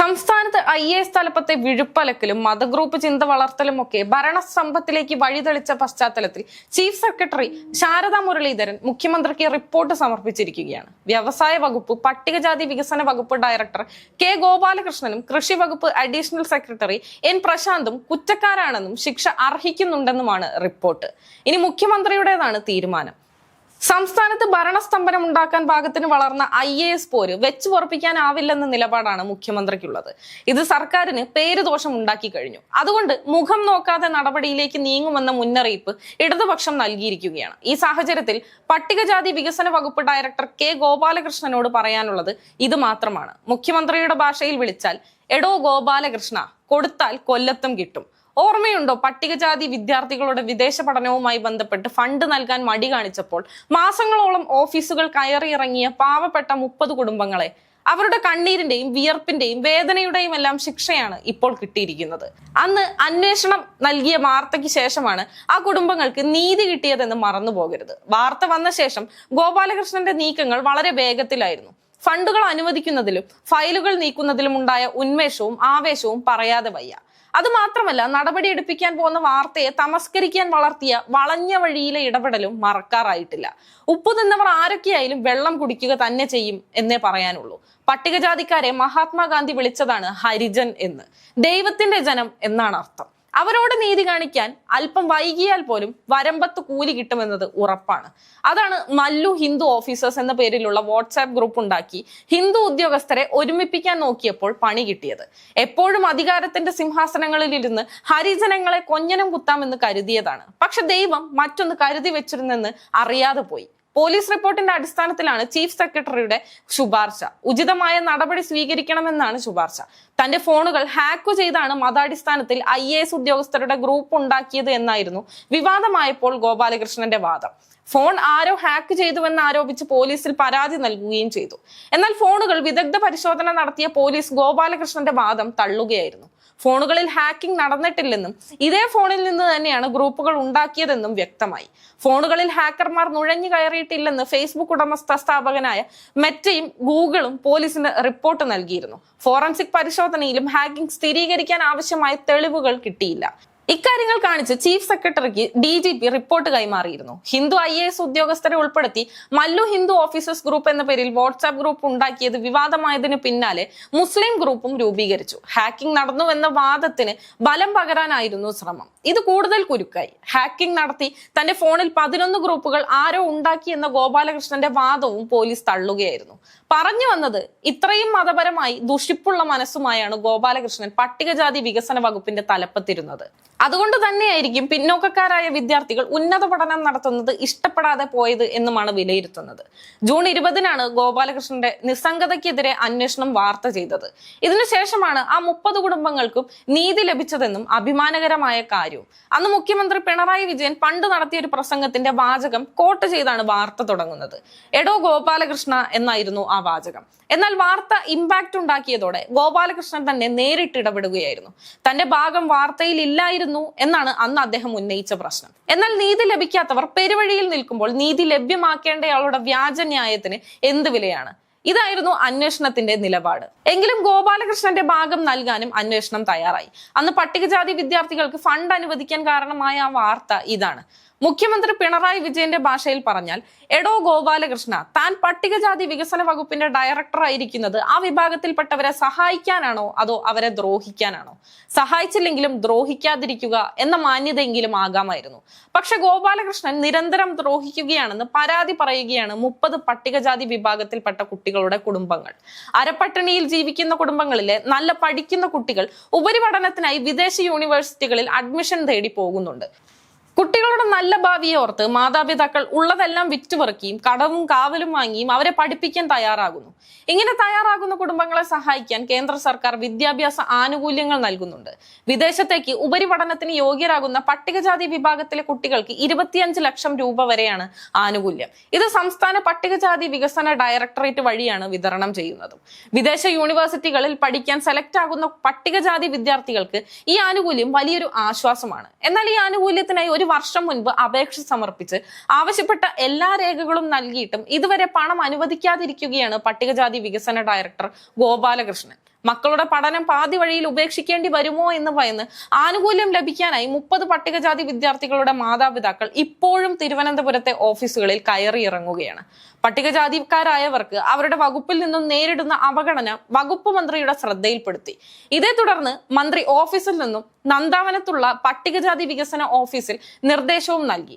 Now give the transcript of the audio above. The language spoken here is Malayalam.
സംസ്ഥാനത്ത് ഐ എ എസ് തലപ്പത്തെ വിഴുപ്പലക്കലും മതഗ്രൂപ്പ് ചിന്ത വളർത്തലും ഒക്കെ ഭരണസമ്പത്തിലേക്ക് വഴിതെളിച്ച പശ്ചാത്തലത്തിൽ ചീഫ് സെക്രട്ടറി ശാരദാ മുരളീധരൻ മുഖ്യമന്ത്രിക്ക് റിപ്പോർട്ട് സമർപ്പിച്ചിരിക്കുകയാണ്. വ്യവസായ വകുപ്പ് പട്ടികജാതി വികസന വകുപ്പ് ഡയറക്ടർ കെ ഗോപാലകൃഷ്ണനും കൃഷി വകുപ്പ് അഡീഷണൽ സെക്രട്ടറി എൻ പ്രശാന്തും കുറ്റക്കാരാണെന്നും ശിക്ഷ അർഹിക്കുന്നുണ്ടെന്നുമാണ് റിപ്പോർട്ട്. ഇനി മുഖ്യമന്ത്രിയുടേതാണ് തീരുമാനം. സംസ്ഥാനത്ത് ഭരണസ്തംഭനം ഉണ്ടാക്കാൻ പാകത്തിന് വളർന്ന ഐ എ എസ് പോര് വെച്ചു പൊറപ്പിക്കാനാവില്ലെന്ന നിലപാടാണ് മുഖ്യമന്ത്രിക്കുള്ളത്. ഇത് സർക്കാരിന് പേരുദോഷം ഉണ്ടാക്കി കഴിഞ്ഞു. അതുകൊണ്ട് മുഖം നോക്കാതെ നടപടിയിലേക്ക് നീങ്ങുമെന്ന മുന്നറിയിപ്പ് ഇടതുപക്ഷം നൽകിയിരിക്കുകയാണ്. ഈ സാഹചര്യത്തിൽ പട്ടികജാതി വികസന വകുപ്പ് ഡയറക്ടർ കെ ഗോപാലകൃഷ്ണനോട് പറയാനുള്ളത് ഇത് മാത്രമാണ്. മുഖ്യമന്ത്രിയുടെ ഭാഷയിൽ വിളിച്ചാൽ എടോ ഗോപാലകൃഷ്ണ കൊടുത്താൽ കൊല്ലത്തും കിട്ടും. ഓർമ്മയുണ്ടോ? പട്ടികജാതി വിദ്യാർത്ഥികളുടെ വിദേശ പഠനവുമായി ബന്ധപ്പെട്ട് ഫണ്ട് നൽകാൻ മടി കാണിച്ചപ്പോൾ മാസങ്ങളോളം ഓഫീസുകൾ കയറിയിറങ്ങിയ പാവപ്പെട്ട മുപ്പത് കുടുംബങ്ങളെ അവരുടെ കണ്ണീരിന്റെയും വിയർപ്പിന്റെയും വേദനയുടെയും എല്ലാം ശിക്ഷയാണ് ഇപ്പോൾ കിട്ടിയിരിക്കുന്നത്. അന്ന് അന്വേഷണം നൽകിയ വാർത്തയ്ക്ക് ശേഷമാണ് ആ കുടുംബങ്ങൾക്ക് നീതി കിട്ടിയതെന്ന് മറന്നു പോകരുത് വാർത്ത വന്ന ശേഷം ഗോപാലകൃഷ്ണന്റെ നീക്കങ്ങൾ വളരെ വേഗത്തിലായിരുന്നു. ഫണ്ടുകൾ അനുവദിക്കുന്നതിലും ഫയലുകൾ നീക്കുന്നതിലും ഉണ്ടായ ഉന്മേഷവും ആവേശവും പറയാതെ വയ്യ. അത് മാത്രമല്ല നടപടി എടുപ്പിക്കാൻ പോകുന്ന വാർത്തയെ തമസ്കരിക്കാൻ വളർത്തിയ വളഞ്ഞ വഴിയിലെ ഇടപെടലും മറക്കാറായിട്ടില്ല. ഉപ്പ് നിന്നവർ ആരൊക്കെയായാലും വെള്ളം കുടിക്കുക തന്നെ ചെയ്യും എന്നേ പറയാനുള്ളൂ. പട്ടികജാതിക്കാരെ മഹാത്മാഗാന്ധി വിളിച്ചതാണ് ഹരിജൻ എന്ന്. ദൈവത്തിന്റെ ജനം എന്നാണ് അർത്ഥം. അവരോട് നീതി കാണിക്കാൻ അല്പം വൈകിയാൽ പോലും വരമ്പത്ത് കൂലി കിട്ടുമെന്നത് ഉറപ്പാണ്. അതാണ് മല്ലു ഹിന്ദു ഓഫീസേഴ്സ് എന്ന പേരിലുള്ള വാട്സാപ്പ് ഗ്രൂപ്പ് ഉണ്ടാക്കി ഹിന്ദു ഉദ്യോഗസ്ഥരെ ഒരുമിപ്പിക്കാൻ നോക്കിയപ്പോൾ പണി കിട്ടിയത്. എപ്പോഴും അധികാരത്തിന്റെ സിംഹാസനങ്ങളിൽ ഇരുന്ന് ഹരിജനങ്ങളെ കൊഞ്ഞനം കുത്താമെന്ന് കരുതിയതാണ്. പക്ഷെ ദൈവം മറ്റൊന്ന് കരുതി വെച്ചിരുന്നെന്ന് അറിയാതെ പോയി. പോലീസ് റിപ്പോർട്ടിന്റെ അടിസ്ഥാനത്തിലാണ് ചീഫ് സെക്രട്ടറിയുടെ ശുപാർശ. ഉചിതമായ നടപടി സ്വീകരിക്കണമെന്നാണ് ശുപാർശ. തന്റെ ഫോണുകൾ ഹാക്ക് ചെയ്താണ് മതാടിസ്ഥാനത്തിൽ ഐ എ എസ് ഉദ്യോഗസ്ഥരുടെ ഗ്രൂപ്പ് ഉണ്ടാക്കിയത് എന്നായിരുന്നു വിവാദമായപ്പോൾ ഗോപാലകൃഷ്ണന്റെ വാദം. ഫോൺ ആരോ ഹാക്ക് ചെയ്തുവെന്ന് ആരോപിച്ച് പോലീസിൽ പരാതി നൽകുകയും ചെയ്തു. എന്നാൽ ഫോണുകൾ വിദഗ്ധ പരിശോധന നടത്തിയ പോലീസ് ഗോപാലകൃഷ്ണന്റെ വാദം തള്ളുകയായിരുന്നു. ഫോണുകളിൽ ഹാക്കിംഗ് നടന്നിട്ടില്ലെന്നും ഇതേ ഫോണിൽ നിന്ന് തന്നെയാണ് ഗ്രൂപ്പുകൾ ഉണ്ടാക്കിയതെന്നും വ്യക്തമായി. ഫോണുകളിൽ ഹാക്കർമാർ നുഴഞ്ഞു കയറിയിട്ടില്ലെന്ന് ഫേസ്ബുക്ക് ഉടമസ്ഥ സ്ഥാപകനായ മെറ്റയും ഗൂഗിളും പോലീസിന് റിപ്പോർട്ട് നൽകിയിരുന്നു. ഫോറൻസിക് പരിശോധനയിലും ഹാക്കിംഗ് സ്ഥിരീകരിക്കാൻ ആവശ്യമായ തെളിവുകൾ കിട്ടിയില്ല. ഇക്കാര്യങ്ങൾ കാണിച്ച് ചീഫ് സെക്രട്ടറിക്ക് ഡി ജി പി റിപ്പോർട്ട് കൈമാറിയിരുന്നു. ഹിന്ദു ഐ എ എസ് ഉദ്യോഗസ്ഥരെ ഉൾപ്പെടുത്തി മല്ലു ഹിന്ദു ഓഫീസേഴ്സ് ഗ്രൂപ്പ് എന്ന പേരിൽ വാട്സ്ആപ്പ് ഗ്രൂപ്പ് ഉണ്ടാക്കിയത് വിവാദമായതിനു പിന്നാലെ മുസ്ലിം ഗ്രൂപ്പും രൂപീകരിച്ചു. ഹാക്കിംഗ് നടന്നുവെന്ന വാദത്തിന് ബലം പകരാനായിരുന്നു ശ്രമം. ഇത് കൂടുതൽ കുരുക്കായി. ഹാക്കിംഗ് നടത്തി തന്റെ ഫോണിൽ പതിനൊന്ന് ഗ്രൂപ്പുകൾ ആരോ ഉണ്ടാക്കി എന്ന ഗോപാലകൃഷ്ണന്റെ വാദവും പോലീസ് തള്ളുകയായിരുന്നു. പറഞ്ഞു വന്നത് ഇത്രയും മതപരമായി ദുഷിപ്പുള്ള മനസ്സുമായാണ് ഗോപാലകൃഷ്ണൻ പട്ടികജാതി വികസന വകുപ്പിന്റെ തലപ്പത്തിരുന്നത്. അതുകൊണ്ട് തന്നെയായിരിക്കും പിന്നോക്കക്കാരായ വിദ്യാർത്ഥികൾ ഉന്നത പഠനം നടത്തുന്നത് ഇഷ്ടപ്പെടാതെ പോയത് എന്നുമാണ് വിലയിരുത്തുന്നത്. ജൂൺ ഇരുപതിനാണ് ഗോപാലകൃഷ്ണന്റെ നിസ്സംഗതയ്ക്കെതിരെ അന്വേഷണം വാർത്ത ചെയ്തത്. ഇതിനുശേഷമാണ് ആ മുപ്പത് കുടുംബങ്ങൾക്കും നീതി ലഭിച്ചതെന്നും അഭിമാനകരമായ കാര്യവും. അന്ന് മുഖ്യമന്ത്രി പിണറായി വിജയൻ പണ്ട് നടത്തിയ ഒരു പ്രസംഗത്തിന്റെ വാചകം കോട്ട് ചെയ്താണ് വാർത്ത തുടങ്ങുന്നത്. എടോ ഗോപാലകൃഷ്ണ എന്നായിരുന്നു ആ വാചകം. എന്നാൽ വാർത്ത ഇമ്പാക്ട് ഉണ്ടാക്കിയതോടെ ഗോപാലകൃഷ്ണൻ തന്നെ നേരിട്ട് ഇടപെടുകയായിരുന്നു. തന്റെ ഭാഗം വാർത്തയിൽ ഇല്ലായിരുന്നു എന്നാണ് അന്ന് അദ്ദേഹം ഉന്നയിച്ച പ്രശ്നം. എന്നാൽ നീതി ലഭിക്കാത്തവർ പെരുവഴിയിൽ നിൽക്കുമ്പോൾ നീതി ലഭ്യമാക്കേണ്ടയാളുടെ വ്യാജ ന്യായത്തിന് എന്ത് വിലയാണ്? ഇതായിരുന്നു അന്വേഷണത്തിന്റെ നിലപാട്. എങ്കിലും ഗോപാലകൃഷ്ണന്റെ ഭാഗം നൽകാനും അന്വേഷണം തയ്യാറായി. അന്ന് പട്ടികജാതി വിദ്യാർത്ഥികൾക്ക് ഫണ്ട് അനുവദിക്കാൻ കാരണമായ ആ വാർത്ത ഇതാണ്. മുഖ്യമന്ത്രി പിണറായി വിജയന്റെ ഭാഷയിൽ പറഞ്ഞാൽ എടോ ഗോപാലകൃഷ്ണ താൻ പട്ടികജാതി വികസന വകുപ്പിന്റെ ഡയറക്ടർ ആയിരിക്കുന്നത് ആ വിഭാഗത്തിൽപ്പെട്ടവരെ സഹായിക്കാനാണോ അതോ അവരെ ദ്രോഹിക്കാനാണോ? സഹായിച്ചില്ലെങ്കിലും ദ്രോഹിക്കാതിരിക്കുക എന്ന മാന്യതയെങ്കിലും ആകാമായിരുന്നു. പക്ഷെ ഗോപാലകൃഷ്ണൻ നിരന്തരം ദ്രോഹിക്കുകയാണെന്ന് പരാതി പറയുകയാണ് മുപ്പത് പട്ടികജാതി വിഭാഗത്തിൽപ്പെട്ട കുട്ടികളുടെ കുടുംബങ്ങൾ. അരപ്പട്ടിണിയിൽ ജീവിക്കുന്ന കുടുംബങ്ങളിലെ നല്ല പഠിക്കുന്ന കുട്ടികൾ ഉപരിപഠനത്തിനായി വിദേശ യൂണിവേഴ്സിറ്റികളിൽ അഡ്മിഷൻ തേടി പോകുന്നുണ്ട്. കുട്ടികളുടെ നല്ല ഭാവിയെ ഓർത്ത് മാതാപിതാക്കൾ ഉള്ളതെല്ലാം വിറ്റുപെറുക്കിയും കടവും കാവലും വാങ്ങിയും അവരെ പഠിപ്പിക്കാൻ തയ്യാറാകുന്നു. ഇങ്ങനെ തയ്യാറാകുന്ന കുടുംബങ്ങളെ സഹായിക്കാൻ കേന്ദ്ര സർക്കാർ വിദ്യാഭ്യാസ ആനുകൂല്യങ്ങൾ നൽകുന്നുണ്ട്. വിദേശത്തേക്ക് ഉപരിപഠനത്തിന് യോഗ്യരാകുന്ന പട്ടികജാതി വിഭാഗത്തിലെ കുട്ടികൾക്ക് ഇരുപത്തിയഞ്ച് ലക്ഷം രൂപ വരെയാണ് ആനുകൂല്യം. ഇത് സംസ്ഥാന പട്ടികജാതി വികസന ഡയറക്ടറേറ്റ് വഴിയാണ് വിതരണം ചെയ്യുന്നത്. വിദേശ യൂണിവേഴ്സിറ്റികളിൽ പഠിക്കാൻ സെലക്ട് ആകുന്ന പട്ടികജാതി വിദ്യാർത്ഥികൾക്ക് ഈ ആനുകൂല്യം വലിയൊരു ആശ്വാസമാണ്. എന്നാൽ ഈ ആനുകൂല്യത്തിനായി ഒരു വർഷം മുൻപ് അപേക്ഷ സമർപ്പിച്ച് ആവശ്യപ്പെട്ട എല്ലാ രേഖകളും നൽകിയിട്ടും ഇതുവരെ പണം അനുവദിക്കാതിരിക്കുകയാണ് പട്ടികജാതി വികസന ഡയറക്ടർ ഗോപാലകൃഷ്ണൻ. മക്കളുടെ പഠനം പാതി വഴിയിൽ ഉപേക്ഷിക്കേണ്ടി വരുമോ എന്ന് ഭയന്ന് ആനുകൂല്യം ലഭിക്കാനായി മുപ്പത് പട്ടികജാതി വിദ്യാർത്ഥികളുടെ മാതാപിതാക്കൾ ഇപ്പോഴും തിരുവനന്തപുരത്തെ ഓഫീസുകളിൽ കയറിയിറങ്ങുകയാണ്. പട്ടികജാതിക്കാരായവർക്ക് അവരുടെ വകുപ്പിൽ നിന്നും നേരിടുന്ന അവഗണന വകുപ്പ് മന്ത്രിയുടെ ശ്രദ്ധയിൽപ്പെടുത്തി. ഇതേ തുടർന്ന് മന്ത്രി ഓഫീസിൽ നിന്നും നന്ദാവനത്തുള്ള പട്ടികജാതി വികസന ഓഫീസിൽ നിർദ്ദേശവും നൽകി.